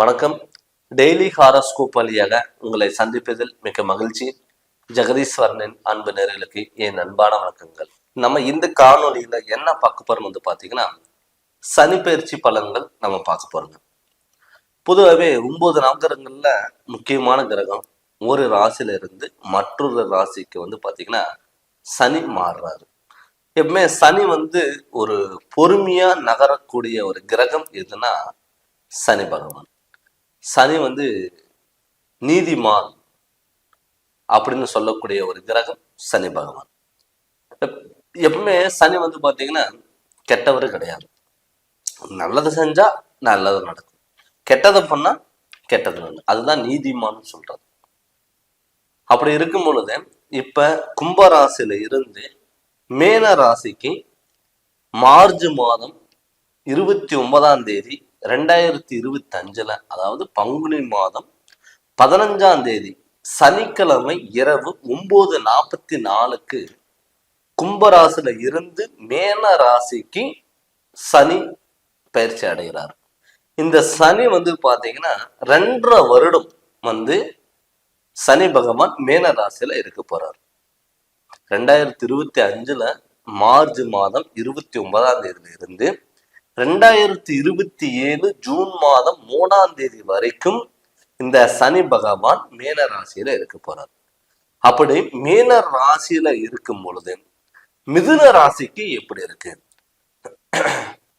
வணக்கம். Daily horoscope வழியாக உங்களை சந்திப்பதில் மிக்க மகிழ்ச்சி. ஜெகதீஸ்வரனின் அன்பு நேர்களுக்கு என் அன்பான வணக்கங்கள். நம்ம இந்த காணொலியில என்ன பார்க்க போறோம் வந்து பாத்தீங்கன்னா சனி பயிற்சி பலன்கள் நம்ம பார்க்க போறோங்க. பொதுவாகவே ஒன்பது நவகிரகங்கள்ல முக்கியமான கிரகம் ஒரு ராசியில இருந்து மற்றொரு ராசிக்கு வந்து பாத்தீங்கன்னா சனி மாறுறாரு. எப்பவுமே சனி வந்து ஒரு பொறுமையா நகரக்கூடிய ஒரு கிரகம் எதுனா சனி பகவான். சனி வந்து நீதிமான் அப்படின்னு சொல்லக்கூடிய ஒரு கிரகம் சனி பகவான். எப்- எப்பவுமே சனி வந்து பாத்தீங்கன்னா கெட்டவர் கிடையாது. நல்லது செஞ்சா நல்லது நடக்கும். கெட்டதை பண்ணா கெட்டது நடக்கும். அதுதான் நீதிமான்னு சொல்றது. அப்படி இருக்கும் பொழுது இப்ப கும்பராசியில இருந்து மேன ராசிக்கு மார்ச் மாதம் இருபத்தி ஒன்பதாம் தேதி ரெண்டாயிரத்தி இருபத்தி அஞ்சுல அதாவது பங்குனி மாதம் பதினஞ்சாம் தேதி சனிக்கிழமை இரவு ஒன்பது நாற்பத்தி நாலுக்கு கும்பராசில இருந்து மேன ராசிக்கு சனி பயிற்சி அடைகிறார். இந்த சனி வந்து பாத்தீங்கன்னா ரெண்டரை வருடம் வந்து சனி பகவான் மேன ராசியில இருக்க போறார். ரெண்டாயிரத்தி இருபத்தி அஞ்சுல மார்ச் மாதம் இருபத்தி ஒன்பதாம் தேதியிலிருந்து இருந்து ரெண்டாயிரத்தி இருபத்தி ஏழு ஜூன் மாதம் மூணாம் தேதி வரைக்கும் இந்த சனி பகவான் மேன ராசியில இருக்க போறார். அப்படி மீன ராசியில இருக்கும் பொழுது மிதுன ராசிக்கு எப்படி இருக்கு?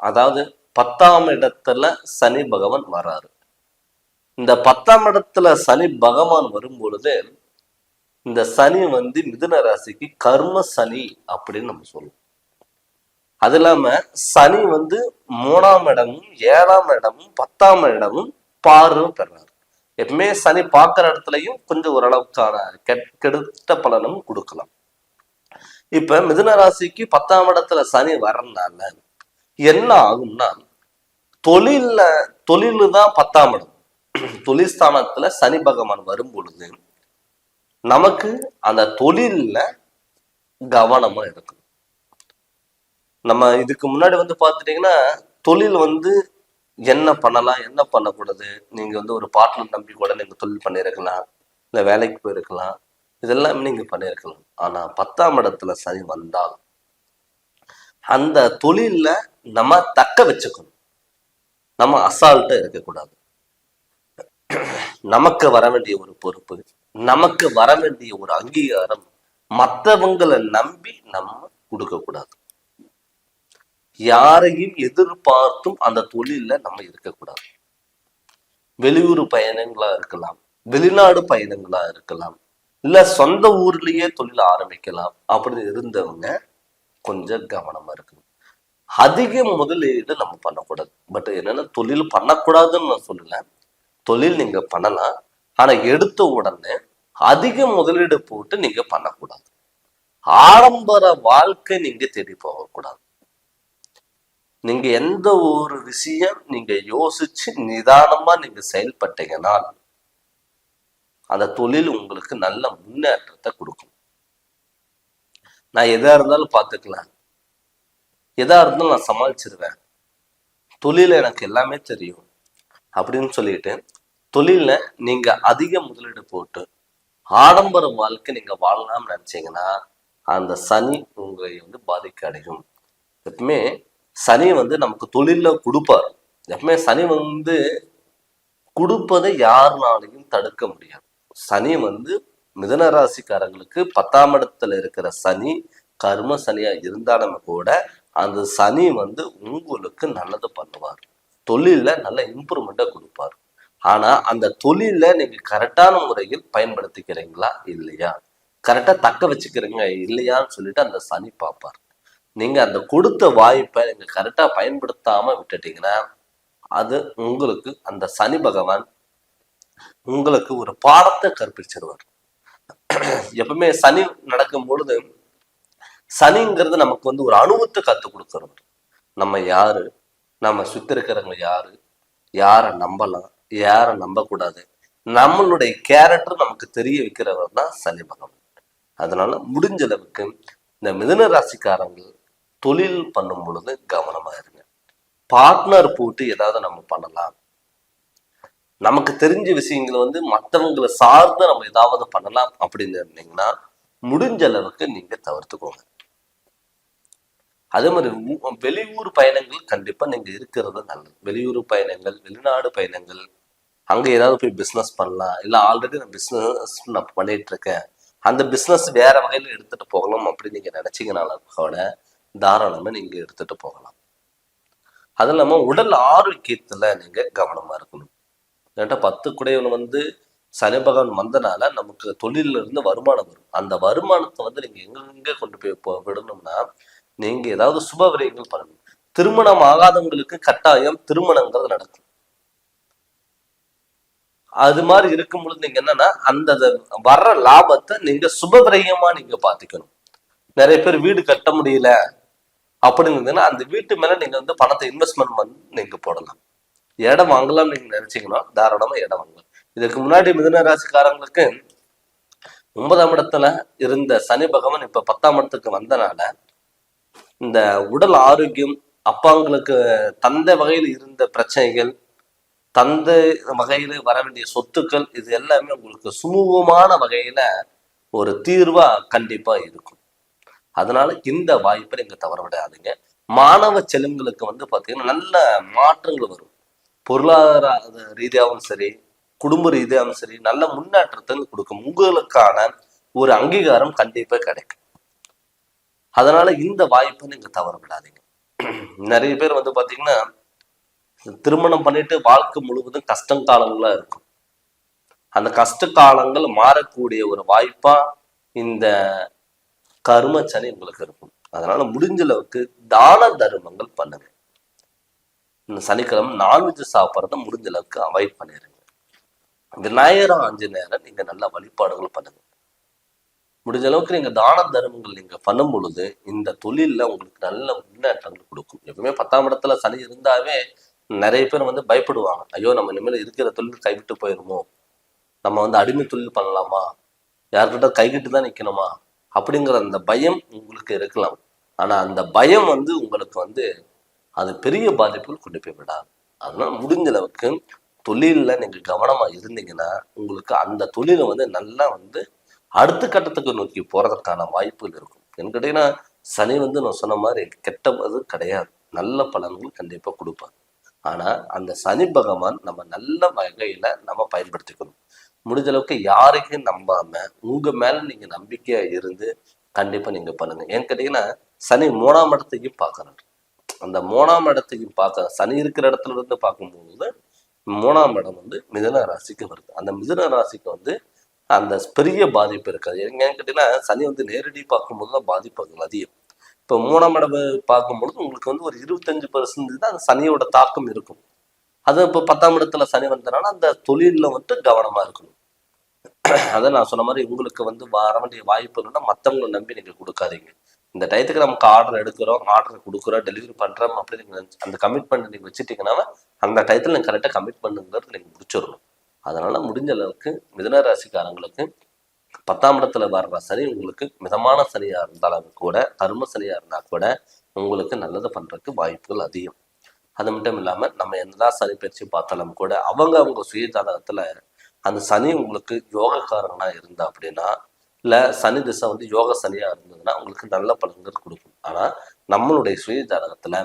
அதாவது பத்தாம் இடத்துல சனி பகவான் வராரு. இந்த பத்தாம் இடத்துல சனி பகவான் வரும் பொழுது இந்த சனி வந்து மிதுன ராசிக்கு கர்ம சனி அப்படின்னு நம்ம சொல்லுவோம். அது இல்லாம சனி வந்து மூணாம் இடமும் ஏழாம் இடமும் பத்தாம் இடமும் பார்வையும் பெறாரு. எப்பவுமே சனி பார்க்குற இடத்துலயும் கொஞ்சம் ஓரளவுக்கான கெட் கெடுத்த பலனும் கொடுக்கலாம். இப்ப மிதுன ராசிக்கு பத்தாம் இடத்துல சனி வரனால என்ன ஆகும்னா தொழில்ல தொழிலு தான் பத்தாம் இடம். தொழில் ஸ்தானத்துல சனி பகவான் வரும் பொழுது நமக்கு அந்த தொழில்ல கவனமா இருக்கும் நம்ம இதுக்கு முன்னாடி வந்து பார்த்துட்டீங்கன்னா தொழில் வந்து என்ன பண்ணலாம் என்ன பண்ணக்கூடாது? நீங்க வந்து ஒரு பார்ட்னர் நம்பி கூட நீங்க தொழில் பண்ணியிருக்கலாம் இல்ல வேலைக்கு போயிருக்கலாம். இதெல்லாம் நீங்க பண்ணியிருக்கலாம். ஆனா பத்தாம் இடத்துல சனி வந்தால் அந்த தொழில்ல நம்ம தக்க வச்சுக்கணும். நம்ம அசால்ட்டா இருக்கக்கூடாது. நமக்கு வர வேண்டிய ஒரு பொறுப்பு நமக்கு வர வேண்டிய ஒரு அங்கீகாரம் மற்றவங்களை நம்பி நம்ம கொடுக்கக்கூடாது. யாரையும் எதிர்பார்த்தும் அந்த தொழில நம்ம இருக்கக்கூடாது. வெளியூர் பயணங்களா இருக்கலாம் வெளிநாடு பயணங்களா இருக்கலாம் இல்ல சொந்த ஊர்லயே தொழில் ஆரம்பிக்கலாம் அப்படின்னு இருந்தவங்க கொஞ்சம் கவனமா இருக்கணும். அதிக முதலீடு நம்ம பண்ணக்கூடாது. பட் என்னன்னா தொழில் பண்ணக்கூடாதுன்னு நான் சொல்லல. தொழில் நீங்க பண்ணலாம். ஆனா எடுத்த உடனே அதிக முதலீடு போட்டு நீங்க பண்ணக்கூடாது. ஆடம்பர வாழ்க்கை நீங்க தேடி போகக்கூடாது. நீங்க எந்த ஒரு விஷயம் நீங்க யோசிச்சு நிதானமா நீங்க செயல்பட்டீங்கன்னா அந்த தொழில் உங்களுக்கு நல்ல முன்னேற்றத்தை கொடுக்கும். நான் எதா இருந்தாலும் பார்த்துக்கலாம். எதா இருந்தாலும் நான் சமாளிச்சிருவேன். தொழில எனக்கு எல்லாமே தெரியும். அப்படின்னு சொல்லிட்டு தொழில நீங்க அதிக முதலீடு போட்டு ஆடம்பர வாழ்க்கை நீங்க வாழலாம்னு நினைச்சீங்கன்னா அந்த சனி உங்களை வந்து பாதிக்க அடையும். எப்பவுமே சனி வந்து நமக்கு தொழில்ல கொடுப்பார். எப்பவுமே சனி வந்து கொடுப்பதை யாருனாலையும் தடுக்க முடியாது. சனி வந்து மிதன ராசிக்காரங்களுக்கு பத்தாம் இடத்துல இருக்கிற சனி கர்ம சனியா இருந்தாலும் கூட அந்த சனி வந்து உங்களுக்கு நல்லது பண்ணுவார். தொழில நல்ல இம்ப்ரூவ்மெண்ட்டை கொடுப்பார். ஆனா அந்த தொழில நீங்க கரெக்டான முறையில் பயன்படுத்திக்கிறீங்களா? இல்லையா? கரெக்டா தக்க வச்சுக்கிறீங்க இல்லையான்னு சொல்லிட்டு அந்த சனி பார்ப்பார். நீங்க அந்த கொடுத்த வாய்ப்பை நீங்க கரெக்டா பயன்படுத்தாம விட்டுட்டீங்கன்னா அது உங்களுக்கு அந்த சனி பகவான் உங்களுக்கு ஒரு பாடத்தை கற்பிச்சிருவார். எப்பவுமே சனி நடக்கும் பொழுது சனிங்கிறது நமக்கு வந்து ஒரு அனுபவத்தை கற்றுக் கொடுக்கறது. நம்ம யாரு? நம்ம சுத்தி இருக்கிறவங்க யாரு? யாரை நம்பலாம்? யாரை நம்பக்கூடாது? நம்மளுடைய கேரக்டர் நமக்கு தெரிய வைக்கிறவர் தான் சனி பகவான். அதனால முடிஞ்ச அளவுக்கு இந்த மிதுன ராசிக்காரங்கள் தொழில் பண்ணும் பொழுது கவனமாக இருங்க. பார்ட்னர் போட்டு ஏதாவது நம்ம பண்ணலாம். நமக்கு தெரிஞ்ச விஷயங்களை வந்து மற்றவங்களை சார்ந்து நம்ம ஏதாவது பண்ணலாம் அப்படின்னு இருந்தீங்கன்னா முடிஞ்ச அளவுக்கு நீங்க தவிர்த்துக்கோங்க. அதே மாதிரி வெளியூர் பயணங்கள் கண்டிப்பா நீங்க இருக்கிறது நல்லது. வெளியூர் பயணங்கள் வெளிநாடு பயணங்கள் அங்க ஏதாவது போய் பிசினஸ் பண்ணலாம். இல்ல ஆல்ரெடி நான் பிசினஸ் நான் பண்ணிட்டு இருக்கேன். அந்த பிசினஸ் வேற வகையில எடுத்துட்டு போகலாம் அப்படின்னு நீங்க நினைச்சீங்கனால கூட தாராளமா நீங்க எடுத்துட்டு போகலாம். அது இல்லாம உடல் ஆரோக்கியத்துல நீங்க கவனமா இருக்கணும். ஏன்டா பத்து குடையவன் வந்து சனி பகவான் வந்தனால நமக்கு தொழிலிருந்து வருமானம் வரும். அந்த வருமானத்தை வந்து நீங்க எங்க எங்க கொண்டு போய் போ- விடணும்னா நீங்க ஏதாவது சுப விரயங்கள் பண்ணணும். திருமணம் ஆகாதவங்களுக்கு கட்டாயம் திருமணங்கள் நடக்கும். அது மாதிரி இருக்கும் பொழுது நீங்க என்னன்னா அந்த வர்ற லாபத்தை நீங்க சுப விரயமா நீங்க பாத்துக்கணும். நிறைய பேர் வீடு கட்ட முடியல. அப்படிங்கிறதுனா அந்த வீட்டு மேல நீங்க வந்து பணத்தை இன்வெஸ்ட்மெண்ட் பண்ணி நீங்க போடலாம். இடம் வாங்கலாம்னு நீங்க நினைச்சீங்கன்னா தாராளமா இடம் வாங்கலாம். இதுக்கு முன்னாடி மிதுன ராசிக்காரங்களுக்கு ஒன்பதாம் இடத்துல இருந்த சனி பகவான் இப்ப பத்தாம் இடத்துக்கு வந்தனால இந்த உடல் ஆரோக்கியம் அப்பாங்களுக்கு தந்தை வகையில் இருந்த பிரச்சனைகள் தந்தை வகையில் வர வேண்டிய சொத்துக்கள் இது எல்லாமே உங்களுக்கு சுமூகமான வகையில ஒரு தீர்வா கண்டிப்பா இருக்கும். அதனால இந்த வாய்ப்பை நீங்க தவற விடாதீங்க மாணவ செல்வங்களுக்கு வந்து பாத்தீங்கன்னா நல்ல மாற்றங்கள் வரும். பொருளாதார ரீதியாகவும் சரி குடும்ப ரீதியாகவும் சரி நல்ல முன்னேற்றத்தை கொடுக்கும். உங்களுக்கான ஒரு அங்கீகாரம் கண்டிப்பா கிடைக்கும். அதனால இந்த வாய்ப்பை நீங்க தவற விடாதீங்க நிறைய பேர் வந்து பாத்தீங்கன்னா திருமணம் பண்ணிட்டு வாழ்க்கை முழுவதும் கஷ்டம் காலங்களா இருக்கும். அந்த கஷ்ட காலங்கள் மாறக்கூடிய ஒரு வாய்ப்பா இந்த கரும சனி உங்களுக்கு இருக்கும். அதனால முடிஞ்ச அளவுக்கு தான தர்மங்கள் பண்ணுங்க. இந்த சனிக்கிழமை நான்வெஜ் சாப்பிட்றத முடிஞ்ச அளவுக்கு அவாய்ட் பண்ணிடுங்க விநாயகரம் அஞ்சு நேரம் நீங்க நல்ல வழிபாடுகள் பண்ணுங்க. முடிஞ்ச அளவுக்கு நீங்க தான தர்மங்கள் நீங்க பண்ணும் பொழுது இந்த தொழில்ல உங்களுக்கு நல்ல முன்னேற்றங்கள் கொடுக்கும். எப்பவுமே பத்தாம் இடத்துல சனி இருந்தாவே நிறைய பேர் வந்து பயப்படுவாங்க. ஐயோ நம்ம இனிமேல் இருக்கிற தொழில் கைவிட்டு போயிருமோ? நம்ம வந்து அடிமை தொழில் பண்ணலாமா? யார்கிட்ட கைகிட்டு தான் நிக்கணுமா? அப்படிங்கிற அந்த பயம் உங்களுக்கு இருக்கலாம். ஆனா அந்த பயம் வந்து உங்களுக்கு வந்து அது பெரிய பாதிப்புகள் கொண்டு போய் விடாது. அதனால முடிஞ்ச அளவுக்கு தொழில்ல நீங்க கவனமா இருந்தீங்கன்னா உங்களுக்கு அந்த தொழிலை வந்து நல்லா வந்து அடுத்த கட்டத்துக்கு நோக்கி போறதுக்கான வாய்ப்புகள் இருக்கும். எனக்கு கேட்டீங்கன்னா சனி வந்து நான் சொன்ன மாதிரி கெட்டது கிடையாது. நல்ல பலன்கள் கண்டிப்பா கொடுப்பார். ஆனா அந்த சனி பகவான் நம்ம நல்ல வகையில நம்ம பயன்படுத்திக்கணும். முடிஞ்ச அளவுக்கு யாரையும் நம்பாம உங்க மேல நீங்க நம்பிக்கையா இருந்து கண்டிப்பா நீங்க பண்ணுங்க. ஏன்னு கேட்டீங்கன்னா சனி மூணாம் இடத்தையும் பார்க்கறாரு. அந்த மூணாம் இடத்தையும் பார்க்க சனி இருக்கிற இடத்துல இருந்து பார்க்கும்போது மூணாம் இடம் வந்து மிதுன ராசிக்கு வருது. அந்த மிதன ராசிக்கு வந்து அந்த பெரிய பாதிப்பு இருக்காது. ஏன்னு கேட்டீங்கன்னா சனி வந்து நேரடி பார்க்கும்போது தான் பாதிப்புகள் அதிகம். இப்போ மூணாம் இடம் பார்க்கும்பொழுது உங்களுக்கு வந்து ஒரு இருபத்தஞ்சு பர்சன்டேஜ் தான் அந்த சனியோட தாக்கம் இருக்கும். அது இப்போ பத்தாம் இடத்துல சனி வந்தனால அந்த தொழிலில் வந்துட்டு கவனமா இருக்கணும். அதை நான் சொன்ன மாதிரி உங்களுக்கு வந்து வர வேண்டிய வாய்ப்பு இல்லைன்னா மற்றவங்களை நம்பி நீங்க கொடுக்காதீங்க. இந்த டயத்துக்கு நமக்கு ஆர்டர் எடுக்கிறோம் ஆர்டர் கொடுக்குறோம் டெலிவரி பண்றோம் அப்படின்னு நீங்க அந்த கமிட்மெண்ட் நீங்க வச்சுட்டீங்கன்னா அந்த டயத்தில் நீங்க கரெக்டாக கமிட் பண்ணுங்கிறது நீங்க முடிச்சிடணும். அதனால முடிஞ்ச அளவுக்கு மிதன ராசிக்காரங்களுக்கு பத்தாம் இடத்துல வர்ற சனி உங்களுக்கு மிதமான சனியா இருந்தாலும் கூட கரும சனியா இருந்தா கூட உங்களுக்கு நல்லது பண்றதுக்கு வாய்ப்புகள் அதிகம். அது மட்டும் இல்லாமல் நம்ம என்னதான் சனி பயிற்சி பார்த்தாலும் கூட அவங்க அவங்க சுய ஜாதகத்தில் அந்த சனி உங்களுக்கு யோகக்காரனா இருந்தா அப்படின்னா இல்லை சனி திசை வந்து யோக சனியாக இருந்ததுன்னா உங்களுக்கு நல்ல பலன்கள் கொடுக்கும். ஆனால் நம்மளுடைய சுய ஜாதகத்தில்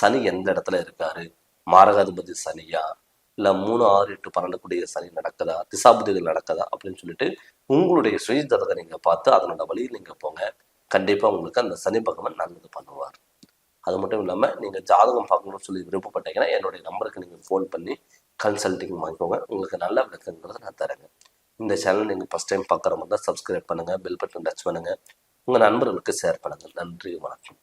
சனி எந்த இடத்துல இருக்காரு? மாரகாதிபதி சனியா? இல்லை மூணு ஆறு எட்டு பன்னெண்டு சனி நடக்குதா? திசாபுதிகள் நடக்குதா? அப்படின்னு சொல்லிட்டு உங்களுடைய சுய ஜாதகம் நீங்கள் பார்த்து அதனோட வழியில் நீங்கள் போங்க. கண்டிப்பாக உங்களுக்கு அந்த சனி பகவான் நல்லது பண்ணுவார். அது மட்டும் இல்லாம நீங்க ஜாதகம் பார்க்கணும்னு சொல்லி விருப்பப்பட்டீங்கன்னா என்னுடைய நம்பருக்கு நீங்க ஃபோன் பண்ணி கன்சல்டிங் வாங்கிக்கோங்க. உங்களுக்கு நல்ல விளக்கங்கிறத நான் தரேங்க. இந்த சேனல் நீங்க ஃபஸ்ட் டைம் பார்க்குற மாதிரி தான் சப்ஸ்கிரைப் பண்ணுங்க பெல் பட்டன் டச் பண்ணுங்க. உங்க நண்பர்களுக்கு ஷேர் பண்ணுங்க. நன்றி வணக்கம்.